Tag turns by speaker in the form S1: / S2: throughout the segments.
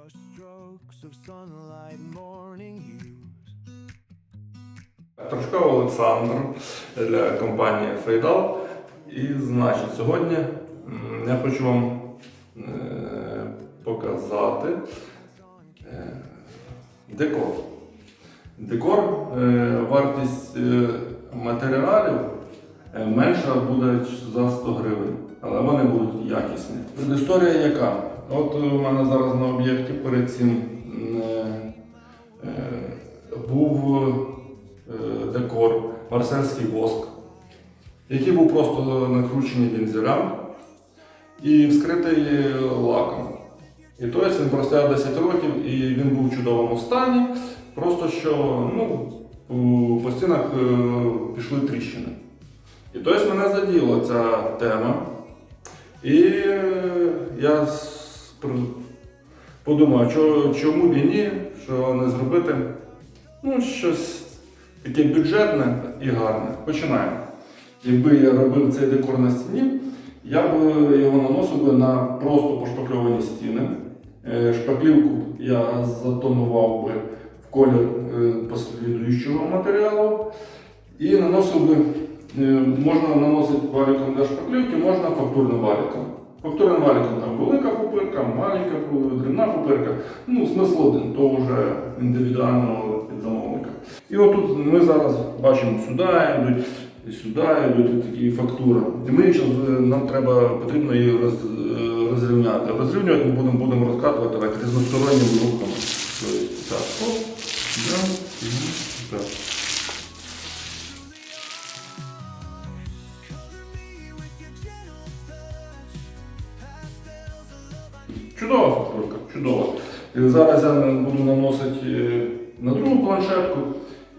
S1: brush strokes of sunlight, morning hues.
S2: Торчков Олександр для компанії Фейдал. І значить, сьогодні я хочу вам е, показати е, декор. Декор, е, вартість е, матеріалів е, менша буде за 100 гривень, але вони будуть якісні. Історія яка? От у мене зараз на об'єкті перед цим е, е, був е, декор, марсельський воск, який був просто накручений вензелями і вскритий лаком. І тобто він простояв 10 років і він був в чудовому стані, просто що ну, по стінах пішли тріщини. І тобто мене заділа ця тема. І я подумав, чому б і ні, що не зробити ну, щось таке бюджетне і гарне. Починаємо. Якби я робив цей декор на стіні, я б його наносив би на просто пошпакльовані стіни. Е, Шпаклівку я затонував би в колір е, послідуючого матеріалу і наносив би, е, можна наносити валіком для шпаклівки, можна фактурним валіком. Фактурним валіком там велика пупирка, маленька дрібна пупирка. Ну, смисл один, то вже індивідуально під замовника. І отут ми зараз бачимо сюди йдуть, і сюди йдуть такі фактури. І ми зараз нам треба потрібно її роз, е, розрівняти. Розрівнювати ми будемо, будемо розкатувати так різносторонніми рухами. Тобто, так, оп, так. Чудова фактурка, чудова. І зараз я буду наносити е, на другу планшетку,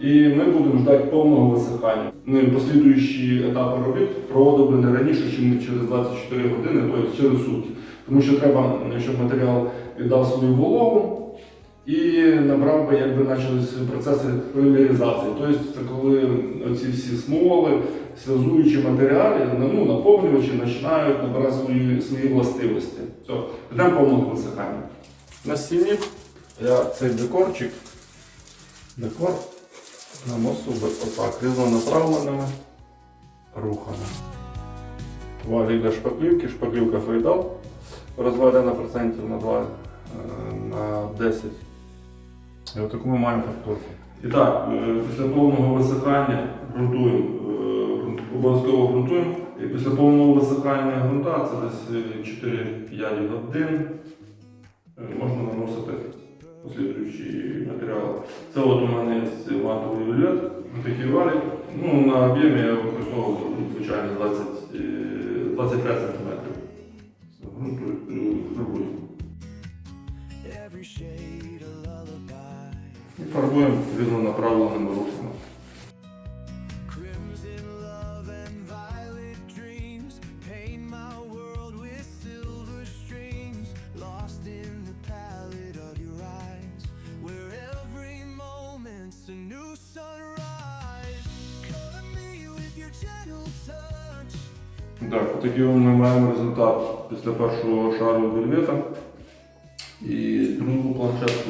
S2: і ми будемо ждати повного висихання. Ну, Послідуючі етапи робіт проводив не раніше, ніж через 24 години, тобто через сутки. Тому що треба, щоб матеріал віддав свою вологу і набрав би, якби почалися процеси поляризації. Тобто це коли оці всі смоли, зв'язуючі матеріали, ну, наповнювачі починають набирати свої, свої властивості. Все, йдемо повного висихання. На стіні я цей декорчик, декор наносив би отак різнонаправленими рухами. Валік для шпаклівки, шпаклівка фейдал, розведена процентів на 2, е, на 10. І отаку ми маємо фактурку. І так, е, після повного висихання ґрунтуємо, е, обов'язково ґрунтуємо. І після повного висихання ґрунта, це десь е, 4-5 годин, е, можна наносити послідуючі матеріали. Це от у мене є матовий вільвет, такий валік. Ну, на об'ємі я використовував звичайно 20, е, 25 см.
S1: With your gentle touch.
S2: Так, такий ми маємо результат після першого шару вельвета. І другу планшетку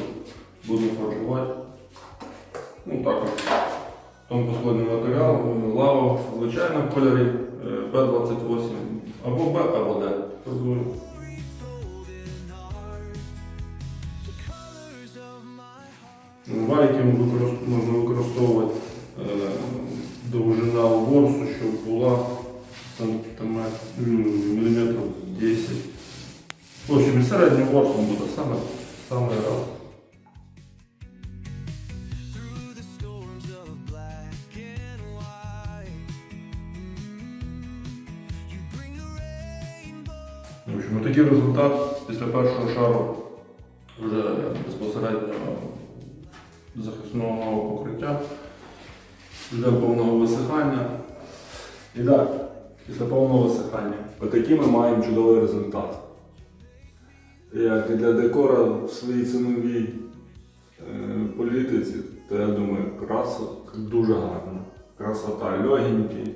S2: будемо фарбувати. Ну також тонкослойний матеріал, лава в звичайному кольорі е, Б28 або Б, або Д. Фарбуємо.
S1: Golden
S2: В такий результат після першого шару вже безпосередньо захисного покриття. Ждемо повного висихання. І так, після повного висихання. Отакий ми маємо чудовий результат. Як і для декора в своїй ціновій е, політиці, то я думаю, краса дуже гарна. Красота легенький.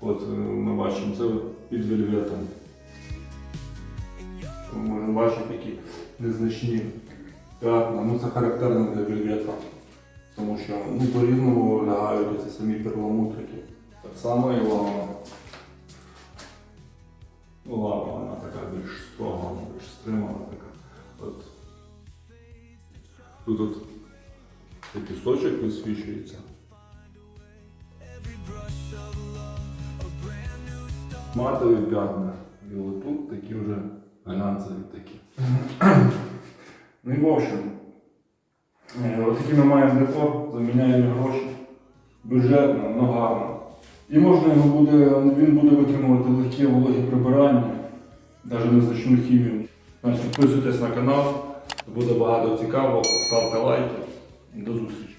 S2: От е, ми бачимо це під вельветом. Ми бачити такі незначні п'ятна. Ну це характерно для вельвета. Тому що ну, по-різному лягають ці самі перламутрики. Так само і лава. Лава вона така більш строга, більш стримана така. От. Тут от цей пісочок висвічується. Матові п'ятна. І отут такі вже глянцеві такі. ну і в общем, е, от такі ми маємо декор, заміняємо гроші. Бюджетно, но гарно. І можна його буде, він буде витримувати легке вологі прибирання, навіть незначну хімію. Підписуйтесь на канал, буде багато цікавого, ставте лайки. До зустрічі.